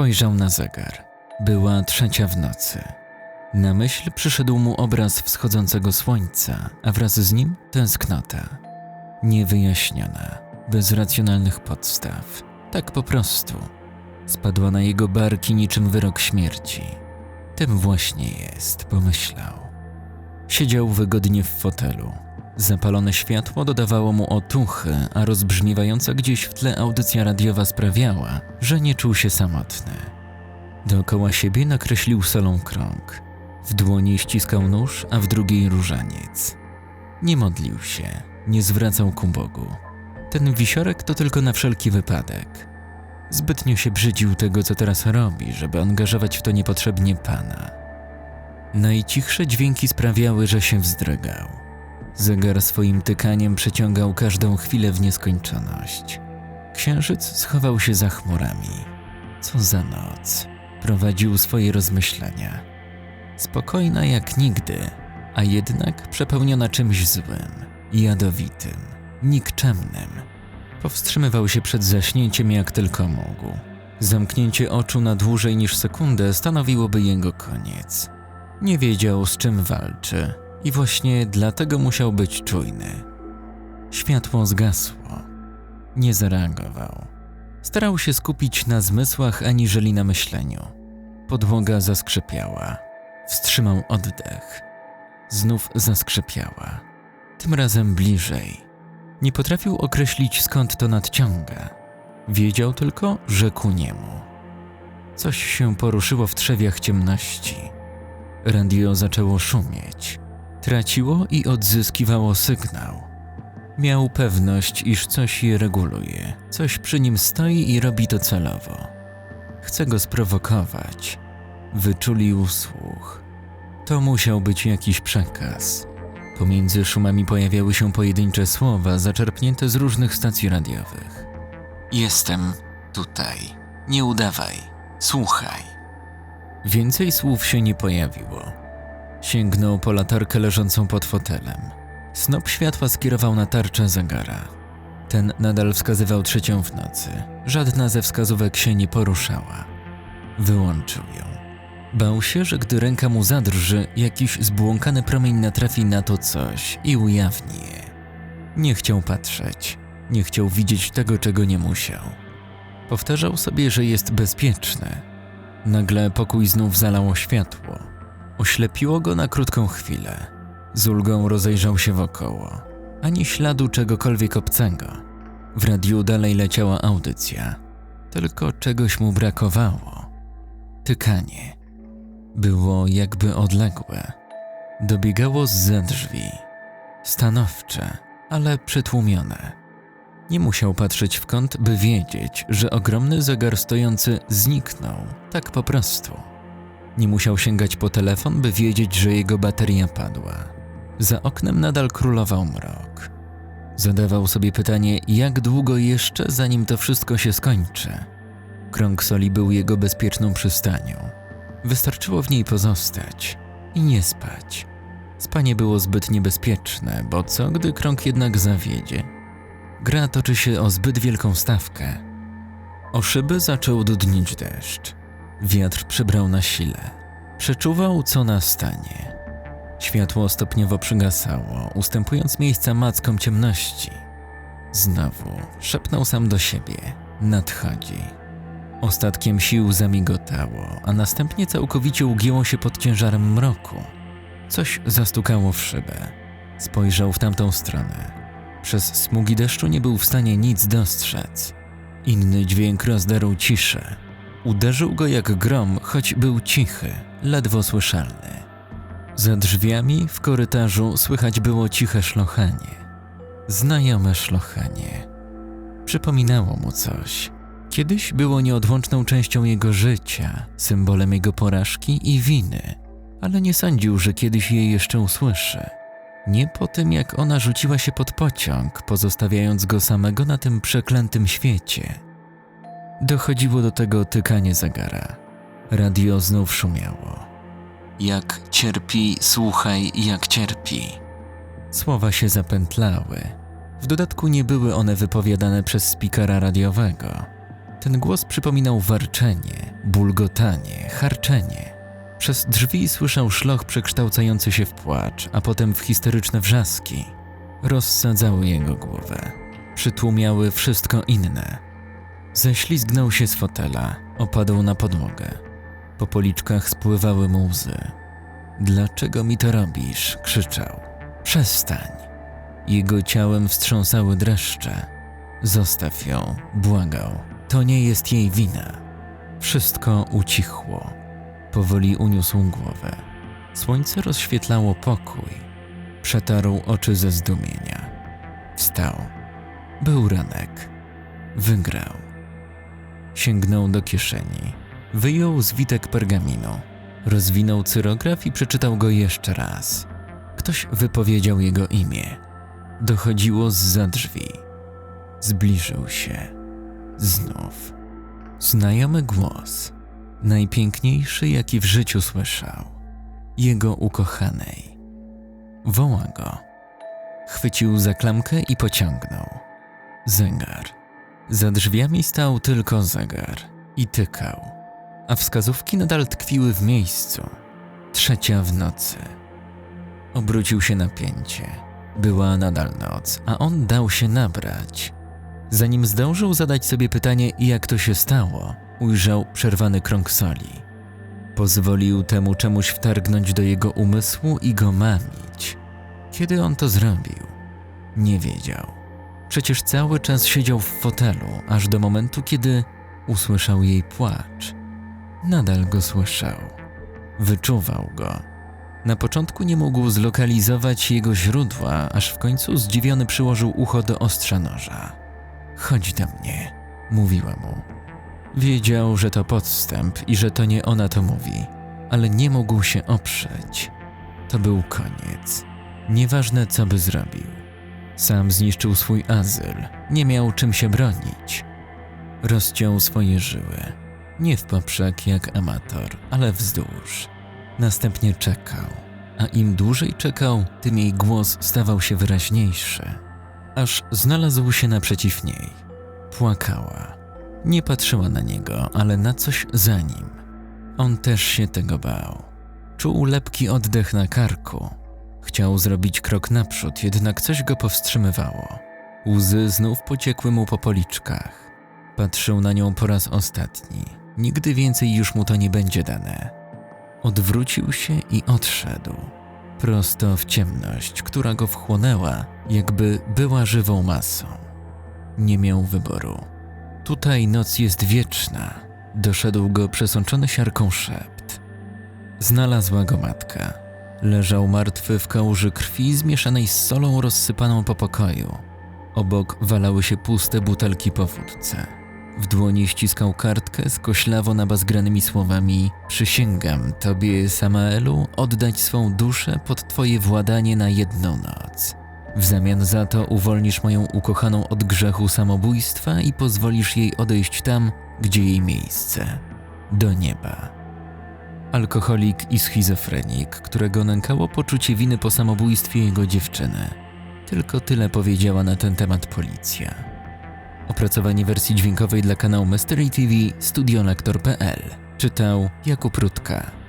Spojrzał na zegar. Była trzecia w nocy. Na myśl przyszedł mu obraz wschodzącego słońca, a wraz z nim tęsknota. Niewyjaśniona, bez racjonalnych podstaw. Tak po prostu. Spadła na jego barki niczym wyrok śmierci. Tym właśnie jest, pomyślał. Siedział wygodnie w fotelu. Zapalone światło dodawało mu otuchy, a rozbrzmiewająca gdzieś w tle audycja radiowa sprawiała, że nie czuł się samotny. Dookoła siebie nakreślił solą krąg. W dłoni ściskał nóż, a w drugiej różaniec. Nie modlił się, nie zwracał ku Bogu. Ten wisiorek to tylko na wszelki wypadek. Zbytnio się brzydził tego, co teraz robi, żeby angażować w to niepotrzebnie Pana. Najcichsze dźwięki sprawiały, że się wzdrygał. Zegar swoim tykaniem przeciągał każdą chwilę w nieskończoność. Księżyc schował się za chmurami. Co za noc. Prowadził swoje rozmyślenia. Spokojna jak nigdy, a jednak przepełniona czymś złym, jadowitym, nikczemnym. Powstrzymywał się przed zaśnięciem jak tylko mógł. Zamknięcie oczu na dłużej niż sekundę stanowiłoby jego koniec. Nie wiedział, z czym walczy, i właśnie dlatego musiał być czujny. Światło zgasło. Nie zareagował. Starał się skupić na zmysłach aniżeli na myśleniu. Podłoga zaskrzypiała. Wstrzymał oddech. Znów zaskrzypiała. Tym razem bliżej. Nie potrafił określić skąd to nadciąga. Wiedział tylko, że ku niemu. Coś się poruszyło w trzewiach ciemności. Radio zaczęło szumieć. Traciło i odzyskiwało sygnał. Miał pewność, iż coś je reguluje, coś przy nim stoi i robi to celowo. Chce go sprowokować. Wyczulił słuch. To musiał być jakiś przekaz. Pomiędzy szumami pojawiały się pojedyncze słowa zaczerpnięte z różnych stacji radiowych. Jestem tutaj. Nie udawaj. Słuchaj. Więcej słów się nie pojawiło. Sięgnął po latarkę leżącą pod fotelem. Snop światła skierował na tarczę zegara. Ten nadal wskazywał trzecią w nocy. Żadna ze wskazówek się nie poruszała. Wyłączył ją. Bał się, że gdy ręka mu zadrży, jakiś zbłąkany promień natrafi na to coś i ujawni je. Nie chciał patrzeć, nie chciał widzieć tego, czego nie musiał. Powtarzał sobie, że jest bezpieczny. Nagle pokój znów zalało światło. Oślepiło go na krótką chwilę. Z ulgą rozejrzał się wokoło. Ani śladu czegokolwiek obcego. W radiu dalej leciała audycja. Tylko czegoś mu brakowało. Tykanie. Było jakby odległe. Dobiegało z drzwi. Stanowcze, ale przytłumione. Nie musiał patrzeć w kąt, by wiedzieć, że ogromny zegar stojący zniknął, tak po prostu. Nie musiał sięgać po telefon, by wiedzieć, że jego bateria padła. Za oknem nadal królował mrok. Zadawał sobie pytanie, jak długo jeszcze, zanim to wszystko się skończy. Krąg soli był jego bezpieczną przystanią. Wystarczyło w niej pozostać i nie spać. Spanie było zbyt niebezpieczne, bo co gdy krąg jednak zawiedzie? Gra toczy się o zbyt wielką stawkę. O szyby zaczął dudnić deszcz. Wiatr przybrał na sile. Przeczuwał, co nastanie. Światło stopniowo przygasało, ustępując miejsca mackom ciemności. Znowu szepnął sam do siebie: Nadchodzi. Ostatkiem sił zamigotało, a następnie całkowicie ugięło się pod ciężarem mroku. Coś zastukało w szybę. Spojrzał w tamtą stronę. Przez smugi deszczu nie był w stanie nic dostrzec. Inny dźwięk rozdarł ciszę. Uderzył go jak grom, choć był cichy, ledwo słyszalny. Za drzwiami w korytarzu słychać było ciche szlochanie. Znajome szlochanie. Przypominało mu coś. Kiedyś było nieodłączną częścią jego życia, symbolem jego porażki i winy, ale nie sądził, że kiedyś je jeszcze usłyszy. Nie po tym, jak ona rzuciła się pod pociąg, pozostawiając go samego na tym przeklętym świecie. Dochodziło do tego tykanie zegara. Radio znów szumiało. Jak cierpi, słuchaj, jak cierpi. Słowa się zapętlały. W dodatku nie były one wypowiadane przez spikera radiowego. Ten głos przypominał warczenie, bulgotanie, harczenie. Przez drzwi słyszał szloch przekształcający się w płacz, a potem w histeryczne wrzaski. Rozsadzały jego głowę. Przytłumiały wszystko inne. Ześlizgnął się z fotela, opadł na podłogę. Po policzkach spływały mu łzy. Dlaczego mi to robisz? krzyczał. Przestań. Jego ciałem wstrząsały dreszcze. Zostaw ją, błagał. To nie jest jej wina. Wszystko ucichło. Powoli uniósł głowę. Słońce rozświetlało pokój. Przetarł oczy ze zdumienia. Wstał. Był ranek. Wygrał. Sięgnął do kieszeni. Wyjął zwitek pergaminu. Rozwinął cyrograf i przeczytał go jeszcze raz. Ktoś wypowiedział jego imię. Dochodziło z drzwi. Zbliżył się. Znów. Znajomy głos. Najpiękniejszy, jaki w życiu słyszał. Jego ukochanej. Woła go. Chwycił za klamkę i pociągnął. Zegar. Za drzwiami stał tylko zegar i tykał, a wskazówki nadal tkwiły w miejscu. Trzecia w nocy. Obrócił się na pięcie. Była nadal noc, a on dał się nabrać. Zanim zdążył zadać sobie pytanie, jak to się stało, ujrzał przerwany krąg soli. Pozwolił temu czemuś wtargnąć do jego umysłu i go mamić. Kiedy on to zrobił? Nie wiedział. Przecież cały czas siedział w fotelu, aż do momentu, kiedy usłyszał jej płacz. Nadal go słyszał. Wyczuwał go. Na początku nie mógł zlokalizować jego źródła, aż w końcu zdziwiony przyłożył ucho do ostrza noża. Chodź do mnie, mówiła mu. Wiedział, że to podstęp i że to nie ona to mówi, ale nie mógł się oprzeć. To był koniec. Nieważne, co by zrobił. Sam zniszczył swój azyl, nie miał czym się bronić. Rozciął swoje żyły. Nie w poprzek jak amator, ale wzdłuż. Następnie czekał, a im dłużej czekał, tym jej głos stawał się wyraźniejszy. Aż znalazł się naprzeciw niej. Płakała. Nie patrzyła na niego, ale na coś za nim. On też się tego bał. Czuł lepki oddech na karku. Chciał zrobić krok naprzód, jednak coś go powstrzymywało. Łzy znów pociekły mu po policzkach. Patrzył na nią po raz ostatni. Nigdy więcej już mu to nie będzie dane. Odwrócił się i odszedł. Prosto w ciemność, która go wchłonęła, jakby była żywą masą. Nie miał wyboru. Tutaj noc jest wieczna. Doszedł go przesączony siarką szept. Znalazła go matka. Leżał martwy w kałuży krwi zmieszanej z solą rozsypaną po pokoju. Obok walały się puste butelki po wódce. W dłoni ściskał kartkę z koślawo nabazgranymi słowami Przysięgam Tobie, Samaelu, oddać swą duszę pod Twoje władanie na jedną noc. W zamian za to uwolnisz moją ukochaną od grzechu samobójstwa i pozwolisz jej odejść tam, gdzie jej miejsce do nieba. Alkoholik i schizofrenik, którego nękało poczucie winy po samobójstwie jego dziewczyny. Tylko tyle powiedziała na ten temat policja. Opracowanie wersji dźwiękowej dla kanału Mystery TV studionaktor.pl czytał Jakub Rutka.